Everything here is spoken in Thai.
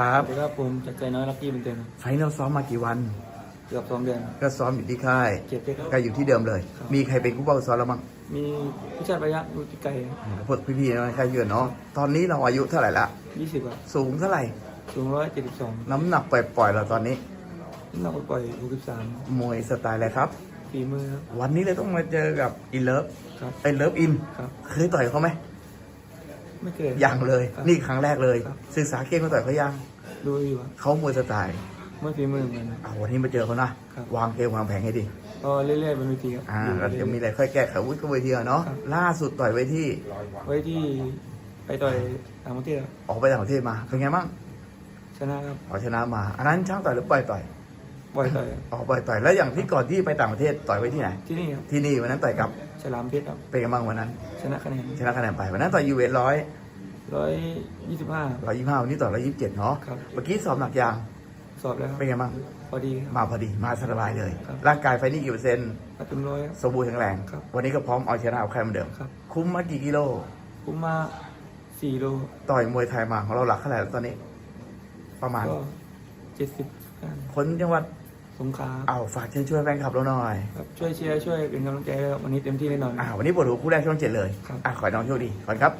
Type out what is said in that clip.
ครับสวัสดีครับผมจากใจน้อยลักกี้เป็นเต็มไฟนอลซ้อมมากี่วัน เกือบสองเดือน ก็ซ้อมอยู่ที่ค่ายเจ็บเพชรครับก็อยู่ที่เดิมเลยครับมีใครเป็นคู่เป้าซ้อมแล้วมั้งมีพิชาติประยักษ์ดูจิไก่พวกพี่ๆนะใครเยือนเนาะตอนนี้เราอายุเท่าไหร่ละยี่สิบครับสูงเท่าไหร่สูงร้อยเจ็ดสิบสองน้ำหนักปล่อยๆเราตอนนี้น้ำหนักปล่อยหกสิบสามมวยสไตล์อะไรครับฝีมือครับวันนี้เลยต้องมาเจอกับอินเลิฟครับไอเลิฟอินครับเคยต่อยเขาไหม ไม่เคยยังเลยครับนี่ครั้งแรกเลยครับศึกษาเกมมาต่อยเขายังดูอยู่ครับเขามวยสไตล์เมื่อฝีมือเหมือนกันเอาวันนี้มาเจอเขานะครับวางเกมวางแผงให้ดีก็เรื่อยๆเป็นวิธีครับอ่าดูแล้วเรื่เดี๋ยวมีอยอะไรค่อยแก้ไขวุฒิก็เวทีอะเนาะครับล่าสุดต่อยไว้ที่ๆไว้ที่ไปต่อยต่างประเทศครับออกไปต่างประเทศมา เป็นไงบ้าง ชนะครับเอาชนะมา อันนั้นช่างต่อยหรือปล่อยต่อย ปล่อยต่อยครับออกปล่อยต่อยแล้วอย่างที่ก่อนที่ไปต่างประเทศต่อยไว้ที่ไหนที่นี่ครับที่นี่วันนั้นต่อยกับฉลามเพชรครับเป็นไงบ้างวันนั้น ชนะคะแนนชนะคะแนนไปวันนั้นต่อยยูเวทร้อยร้อยยี่สิบห้าร้อยยี่ห้าวันนี้ต่อยร้อยยี่สิบเจ็ดเนาะครับเมื่อกี้สอบหนักยางสอบแล้วครับเป็นไงบ้างพอดีครับมาพอดีมาสบายเลยครับร่างกายไฟนี่กี่เปอร์เซ็นต์มาเต็มร้อยครับสมบูรณ์แข็งแรงครับวันนี้ก็พร้อมเอาชนะเอาใครเหมือนเดิมครับคุ้มมากี่กิโลผมมาสี่โลต่อยมวยไทยมาของเราหลักเท่าไหร่แล้วตอนนี้ ประมาณก็เจ็ดสิบคนจังหวัด สงขลาเอาฝากเชิญชวนแฟนคลับเราหน่อยครับช่วยเชียร์ช่วยเป็นกำลังใจให้ครับวันนี้เต็มที่แน่นอนอ่าวันนี้ปวดหัวคู่แรกช่วงเจ็ดเลยครับอะขอให้น้องโชคดีขอบคุณครับ